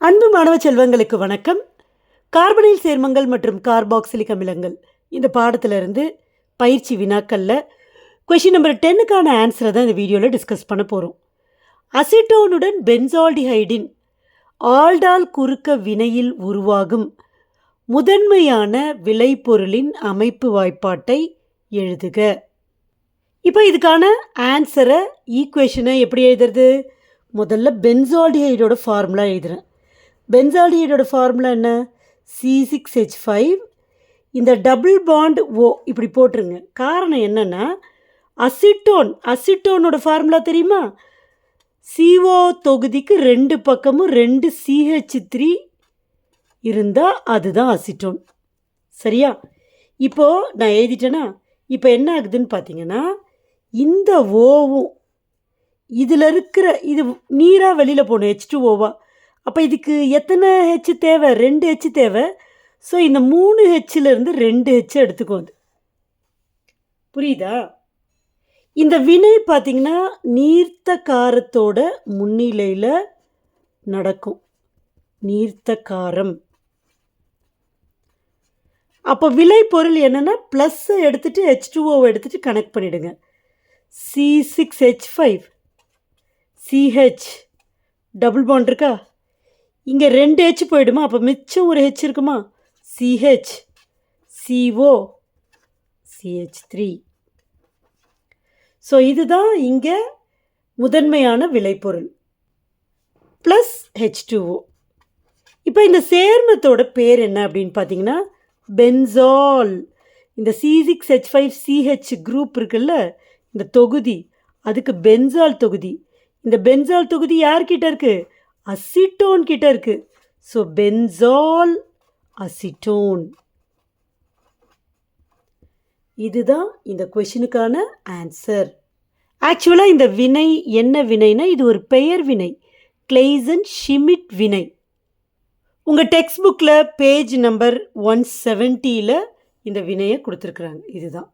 அன்பு மாணவ செல்வங்களுக்கு வணக்கம். கார்பனில் சேர்மங்கள் மற்றும் கார்பாக்சிலிக் அமிலங்கள் இந்த பாடத்திலிருந்து பயிற்சி வினாக்களில் கொஷின் நம்பர் டென்னுக்கான ஆன்சரை தான் இந்த வீடியோவில் டிஸ்கஸ் பண்ண போகிறோம் அசிட்டோனுடன் பென்சால்டிஹைடின் ஆல்டால் குறுக்க வினையில் உருவாகும் முதன்மையான விளைபொருளின் அமைப்பு வாய்ப்பாட்டை எழுதுக. இப்போ இதுக்கான ஆன்சரை ஈக்குவேஷனை எப்படி எழுதுறது? முதல்ல பென்சால்டிஹைடோட ஃபார்முலா எழுதுகிறேன் பென்சால்டிஹைடோட ஃபார்முலா என்ன? சி சிக்ஸ் ஹெச் ஃபைவ் இந்த டபுள் பாண்ட் ஓ இப்படி போட்டுருங்க. காரணம் என்னென்னா அசிட்டோன் அசிட்டோனோட ஃபார்முலா தெரியுமா? சிஓ தொகுதிக்கு ரெண்டு பக்கமும் ரெண்டு சிஹெச் த்ரீ இருந்தால் அதுதான் அசிட்டோன் சரியா? இப்போது நான் எழுதிட்டேன்னா இப்போ என்ன ஆகுதுன்னு பார்த்தீங்கன்னா இந்த ஓவும் இதில் இருக்கிற இது நீராக வெளியில் போகணும் ஹெச் டூ ஓவா அப்போ இதுக்கு எத்தனை ஹெச் தேவை? ரெண்டு ஹெச் தேவை. ஸோ இந்த மூணு ஹெச்சிலிருந்து ரெண்டு ஹெச் எடுத்துக்கோது புரியுதா? இந்த வினை பார்த்தீங்கன்னா நீர்த்த காரத்தோட முன்னிலையில் நடக்கும். நீர்த்த காரம் அப்போ விலை பொருள் என்னென்னா ப்ளஸ்ஸை எடுத்துகிட்டு ஹெச் டூஓவை எடுத்துகிட்டு கனெக்ட் பண்ணிவிடுங்க C six H five CH double bond இருக்கா? இங்கே ரெண்டு ஹெச் போயிடுமா? அப்போ மிச்சம் ஒரு ஹெச் இருக்குமா? CH CO CH three so இதுதான் இங்கே முதன்மையான விளைபொருள். ப்ளஸ் ஹெச் டூஓ இப்போ இந்த சேர்மத்தோட பேர் என்ன அப்படின்னு பார்த்தீங்கன்னா பென்சால். இந்த C six H five CH group இருக்குல்ல இந்த தொகுதி அதுக்கு பென்சால் தொகுதி. இந்த பென்சால் தொகுதி யார்கிட்ட இருக்குது அசிட்டோன் கிட்ட இருக்கு. ஸோ பென்சால் அசிட்டோன் இதுதான் இந்த கொஷினுக்கான ஆன்சர் ஆக்சுவலாக இந்த வினை என்ன வினைனா இது ஒரு பெயர் வினை. கிளைசன் ஷிமிட் வினை. உங்கள் டெக்ஸ்ட் புக்கில் பேஜ் நம்பர் ஒன் செவன்ட்டியில் இந்த வினையை கொடுத்துருக்குறாங்க. இதுதான்.